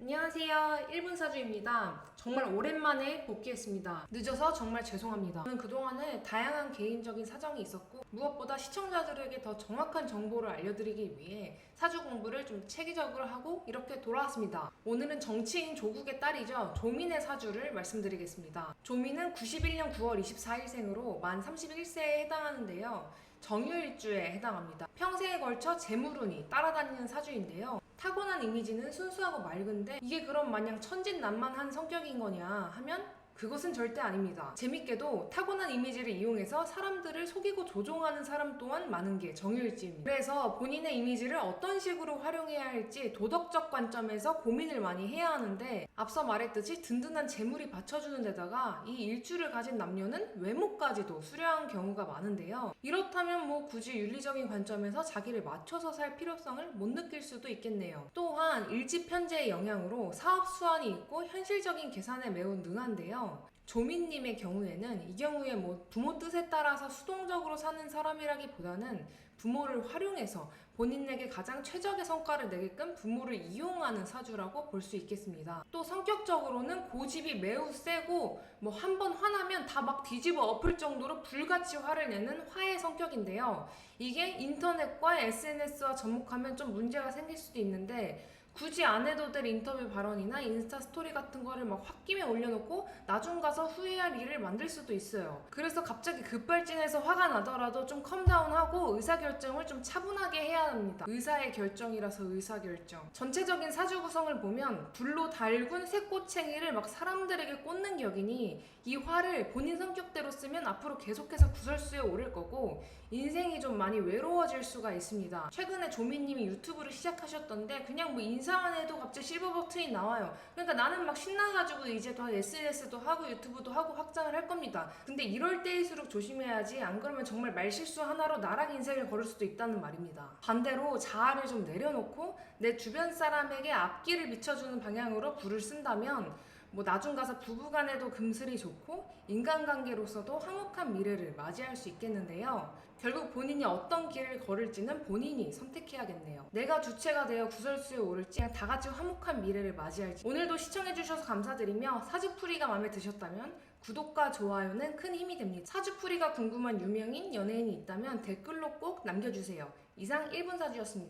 안녕하세요. 1분 사주입니다. 정말 오랜만에 복귀했습니다. 늦어서 정말 죄송합니다. 저는 그동안에 다양한 개인적인 사정이 있었고 무엇보다 시청자들에게 더 정확한 정보를 알려드리기 위해 사주 공부를 좀 체계적으로 하고 이렇게 돌아왔습니다. 오늘은 정치인 조국의 딸이죠. 조민의 사주를 말씀드리겠습니다. 조민은 91년 9월 24일생으로 만 31세에 해당하는데요. 정유일주에 해당합니다. 평생에 걸쳐 재물운이 따라다니는 사주인데요. 타고난 이미지는 순수하고 맑은데 이게 그럼 마냥 천진난만한 성격인 거냐 하면 그것은 절대 아닙니다. 재밌게도 타고난 이미지를 이용해서 사람들을 속이고 조종하는 사람 또한 많은 게 정유일지입니다. 그래서 본인의 이미지를 어떤 식으로 활용해야 할지 도덕적 관점에서 고민을 많이 해야 하는데 앞서 말했듯이 든든한 재물이 받쳐주는 데다가 이 일주를 가진 남녀는 외모까지도 수려한 경우가 많은데요. 이렇다면 뭐 굳이 윤리적인 관점에서 자기를 맞춰서 살 필요성을 못 느낄 수도 있겠네요. 또한 일지편제의 영향으로 사업 수완이 있고 현실적인 계산에 매우 능한데요. 조민님의 경우에는 이 경우에 뭐 부모 뜻에 따라서 수동적으로 사는 사람이라기보다는 부모를 활용해서 본인에게 가장 최적의 성과를 내게끔 부모를 이용하는 사주라고 볼 수 있겠습니다. 또 성격적으로는 고집이 매우 세고 뭐 한 번 화나면 다 막 뒤집어 엎을 정도로 불같이 화를 내는 화의 성격인데요. 이게 인터넷과 SNS와 접목하면 좀 문제가 생길 수도 있는데 굳이 안 해도 될 인터뷰 발언이나 인스타 스토리 같은 거를 막 홧김에 올려놓고 나중 가서 후회할 일을 만들 수도 있어요. 그래서 갑자기 급발진해서 화가 나더라도 좀 컴다운하고 의사결정을 좀 차분하게 해야 합니다. 의사의 결정이라서 의사결정. 전체적인 사주 구성을 보면 불로 달군 새꼬챙이를 막 사람들에게 꽂는 격이니 이 화를 본인 성격대로 쓰면 앞으로 계속해서 구설수에 오를 거고 인생이 좀 많이 외로워질 수가 있습니다. 최근에 조미님이 유튜브를 시작하셨던데 그냥 뭐 인 해도 갑자기 실버 버튼이 나와요. 그러니까 나는 막 신나가지고 이제 더 SNS도 하고 유튜브도 하고 확장을 할 겁니다. 근데 이럴 때일수록 조심해야지 안 그러면 정말 말실수 하나로 나락 인생을 걸을 수도 있다는 말입니다. 반대로 자아를 좀 내려놓고 내 주변 사람에게 앞길을 비춰주는 방향으로 불을 쓴다면 뭐 나중 가서 부부간에도 금슬이 좋고 인간관계로서도 화목한 미래를 맞이할 수 있겠는데요. 결국 본인이 어떤 길을 걸을지는 본인이 선택해야겠네요. 내가 주체가 되어 구설수에 오를지 다 같이 화목한 미래를 맞이할지 오늘도 시청해주셔서 감사드리며 사주풀이가 마음에 드셨다면 구독과 좋아요는 큰 힘이 됩니다. 사주풀이가 궁금한 유명인 연예인이 있다면 댓글로 꼭 남겨주세요. 이상 1분 사주였습니다.